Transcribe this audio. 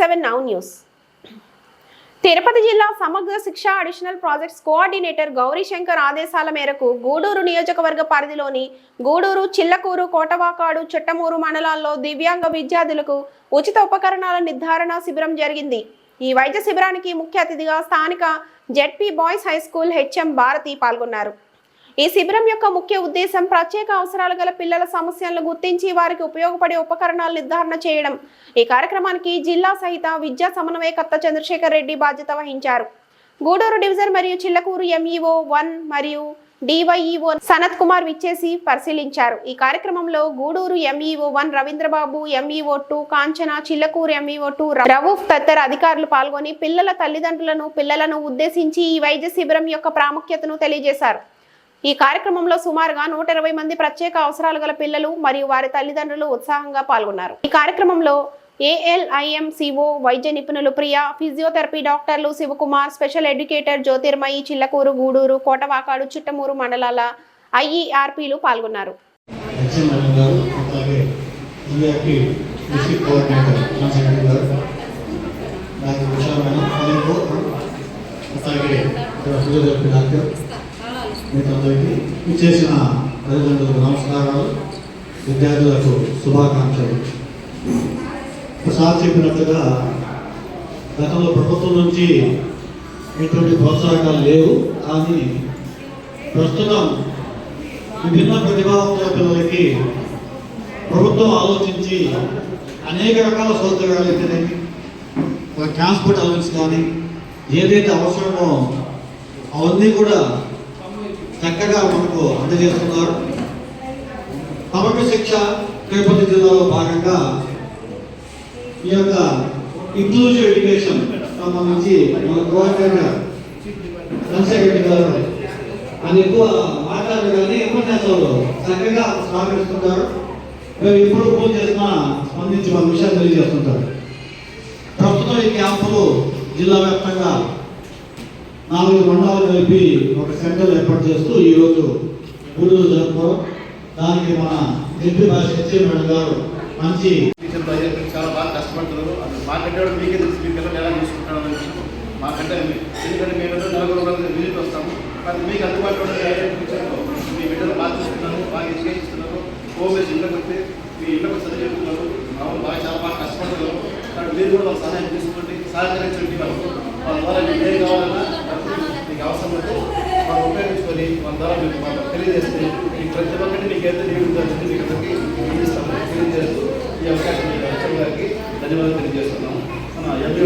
Seven now news. Tirupati జిల్లా సమగ్ర శిక్ష అడిషనల్ ప్రాజెక్ట్స్ కోఆర్డినేటర్ గౌరీశంకర్ ఆదేశాల మేరకు గూడూరు నియోజకవర్గ పరిధిలోని గూడూరు చిల్లకూరు కోటవాకాడు చిట్టమూరు మండలాల్లో దివ్యాంగ విద్యార్థులకు ఉచిత ఉపకరణాల నిర్ధారణ శిబిరం జరిగింది. ఈ వైద్య శిబిరానికి ముఖ్య అతిథిగా స్థానిక ZP boys high school HM Bharathi పాల్గొన్నారు. ఈ శిబిరం యొక్క ముఖ్య ఉద్దేశం ప్రత్యేక అవసరాలు గల పిల్లల సమస్యలను గుర్తించి వారికి ఉపయోగపడే ఉపకరణాలు నిర్ధారణ చేయడం. ఈ కార్యక్రమానికి జిల్లా సహిత విద్యా సమన్వయకర్త చంద్రశేఖర్ రెడ్డి బాధ్యత వహించారు. గూడూరు డివిజన్ మరియు చిల్లకూరు ఎంఈఓ వన్ మరియు డివైఈఓ సనత్ కుమార్ విచ్చేసి పరిశీలించారు. ఈ కార్యక్రమంలో Gudur MEO one Ravindrababu MEO two Kanchana Chillakur MEO two Rauf తదితర అధికారులు పాల్గొని పిల్లల తల్లిదండ్రులను పిల్లలను ఉద్దేశించి ఈ వైద్య శిబిరం యొక్క ప్రాముఖ్యతను తెలియజేశారు. ఈ కార్యక్రమంలో సుమారుగా నూట ఇరవై మంది ప్రత్యేక అవసరాలు గల పిల్లలు మరియు వారి తల్లిదండ్రులు ఉత్సాహంగా పాల్గొన్నారు. ఈ కార్యక్రమంలో ఏఎల్ఐఎంసిఓ వైద్య నిపుణులు ప్రియ ఫిజియోథెరపీ డాక్టర్లు శివకుమార్ స్పెషల్ ఎడ్యుకేటర్ జ్యోతిర్మయి చిల్లకూరు గూడూరు కోటవాకాడు చిట్టమూరు మండలాల ఐఈఆర్పీలు పాల్గొన్నారు. అలాగే ఈఆర్పి ఇచ్చేసిన తల్లిదండ్రులకు నమస్కారాలు విద్యార్థులకు శుభాకాంక్షలు. ప్రసాద్ చెప్పినట్టుగా గతంలో ప్రభుత్వం నుంచి ఎటువంటి ప్రోత్సాహకాలు లేవు కానీ ప్రస్తుతం విభిన్న ప్రతిభావంతుల పిల్లలకి ప్రభుత్వం ఆలోచించి అనేక రకాల సౌకర్యాలు అయితేనేమి ట్రాన్స్పోర్ట్ అలవెన్స్ కానీ ఏదైతే అవసరమో అవన్నీ కూడా చక్కగా మనకు అందజేస్తున్నారు. సమగ్ర శిక్ష తిరుపతి జిల్లాలో భాగంగా ఈ యొక్క ఇంక్లూజివ్ ఎడ్యుకేషన్ సంబంధించి మన కోఆర్డినేటర్ చంద్రశేఖర్ గారు అని ఎక్కువ మాట్లాడరు కానీ ఉపన్యాసాలు చక్కగా స్వాగతిస్తుంటారు మేము ఎప్పుడు ఫోన్ చేసినా స్పందించి మన విషయాలు తెలియజేస్తుంటారు. ప్రస్తుతం ఈ క్యాంపులు జిల్లా వ్యాప్తంగా నాలుగు మండలాలు కలిపి ఒక సెంటర్ ఏర్పాటు చేస్తూ ఈరోజు గూడూరు జరుపుకోవడం. దానికి మన ఎంపీ భాష హెచ్ఎం మేడం గారు మంచి చాలా బాగా కష్టపడుతున్నారు. అసలు మాకంటే మీకే తెలుసు మీ పిల్లలు ఎలా చూసుకుంటారో అనే విషయం. మాకంటే ఎందుకంటే మేము నలుగురు రోజులు విజిట్ వస్తాము. కానీ మీకు అందుబాటులో ఉన్న మీ బిడ్డలు బాగా చూస్తున్నారు బాగా ఎడ్యుకేషన్ ఇస్తున్నారు. హోమ్ బేస్ ఇళ్ళకి వస్తే మీ ఇళ్ళకు చదివి చెప్తున్నారు మామూలు బాగా చాలా బాగా కష్టపడుతున్నారు. కానీ మీరు కూడా వాళ్ళ సహాయం తీసుకోండి. సహకరించండి వాళ్ళకు. వాళ్ళ ద్వారా మీకు ఏం కావాలన్నా మీకు అవసరం అయితే వాళ్ళు ఉపయోగించుకొని మన ద్వారా మీకు మనం తెలియజేస్తే మీకు ప్రతి ఒక్కటి మీకు ఎంత నీడు మీకు అందరికీ తెలియజేస్తాము తెలియజేస్తూ ఈ అవకాశం మీకు గారికి ధన్యవాదాలు తెలియజేస్తున్నాము. మన ఎంపీ